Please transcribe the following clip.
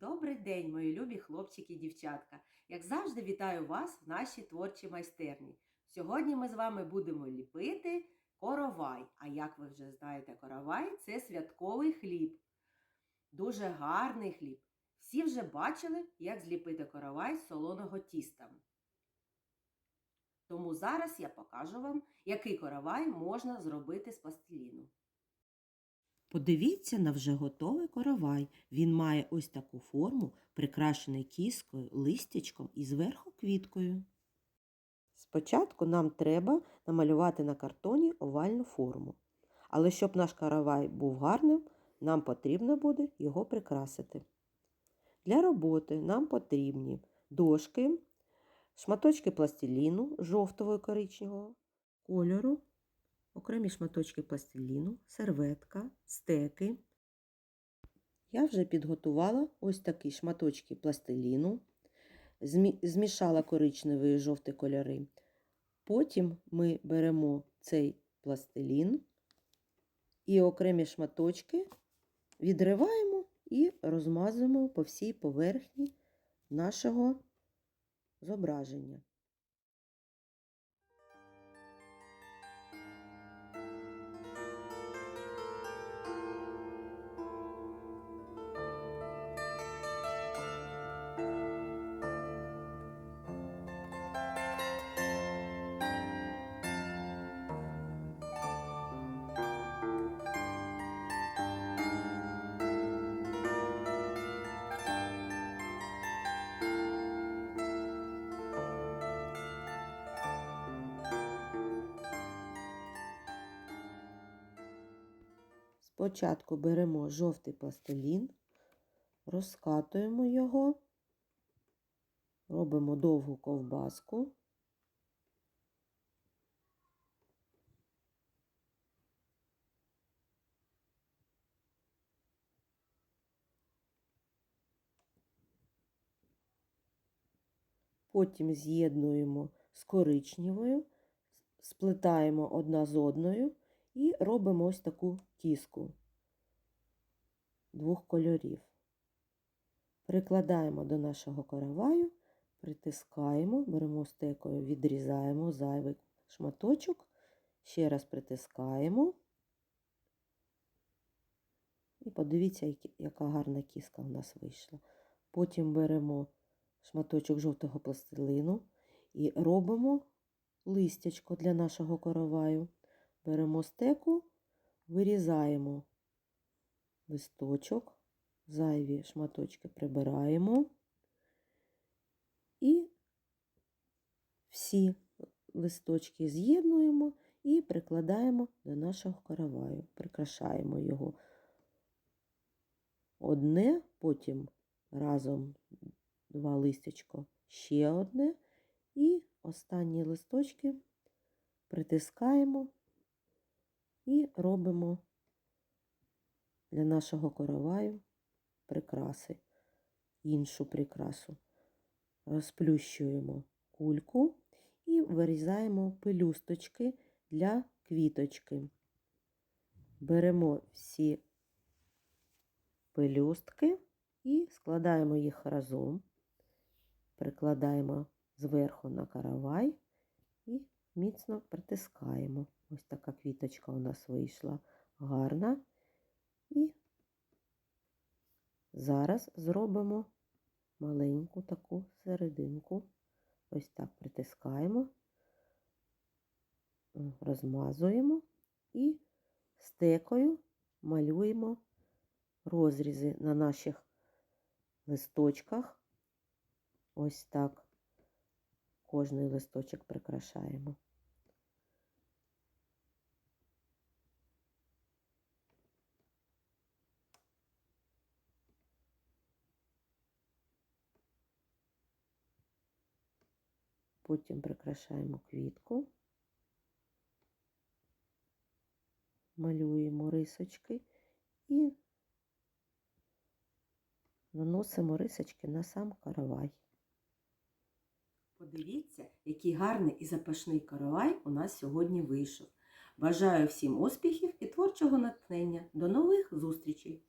Добрий день, мої любі хлопчики і дівчатка. Як завжди, вітаю вас в нашій творчій майстерні. Сьогодні ми з вами будемо ліпити коровай. А як ви вже знаєте, коровай це святковий хліб. Дуже гарний хліб. Всі вже бачили, як зліпити коровай з солоного тіста. Тому зараз я покажу вам, який коровай можна зробити з пластиліну. Подивіться на вже готовий коровай. Він має ось таку форму, прикрашений кіскою, листячком і зверху квіткою. Спочатку нам треба намалювати на картоні овальну форму. Але щоб наш каравай був гарним, нам потрібно буде його прикрасити. Для роботи нам потрібні дошки, шматочки пластиліну жовтого і коричневого кольору, окремі шматочки пластиліну, серветка, стеки. Я вже підготувала ось такі шматочки пластиліну, змішала коричневий і жовті кольори. Потім ми беремо цей пластилін і окремі шматочки відриваємо і розмазуємо по всій поверхні нашого зображення. Спочатку беремо жовтий пластилін, розкатуємо його, робимо довгу ковбаску. Потім з'єднуємо з коричневою, сплетаємо одна з одною і робимо ось таку кіску двох кольорів. Прикладаємо до нашого караваю, притискаємо, беремо стекою, відрізаємо зайвий шматочок, ще раз притискаємо. І подивіться, яка гарна кіска у нас вийшла. Потім беремо шматочок жовтого пластилину і робимо листячко для нашого короваю. Беремо стеку, вирізаємо листочок, зайві шматочки прибираємо. І всі листочки з'єднуємо і прикладаємо до нашого караваю, прикрашаємо його одне, потім разом два листячко, ще одне, і останні листочки притискаємо і робимо для нашого короваю прикраси, іншу прикрасу. Розплющуємо кульку і вирізаємо пелюсточки для квіточки. Беремо всі пелюстки і складаємо їх разом, прикладаємо зверху на каравай і міцно притискаємо. Ось така квіточка у нас вийшла гарна. І зараз зробимо маленьку таку серединку. Ось так притискаємо, розмазуємо і стекою малюємо розрізи на наших листочках. Ось так кожний листочок прикрашаємо. Потім прикрашаємо квітку, малюємо рисочки і наносимо рисочки на сам каравай. Подивіться, який гарний і запашний каравай у нас сьогодні вийшов. Бажаю всім успіхів і творчого натхнення. До нових зустрічей!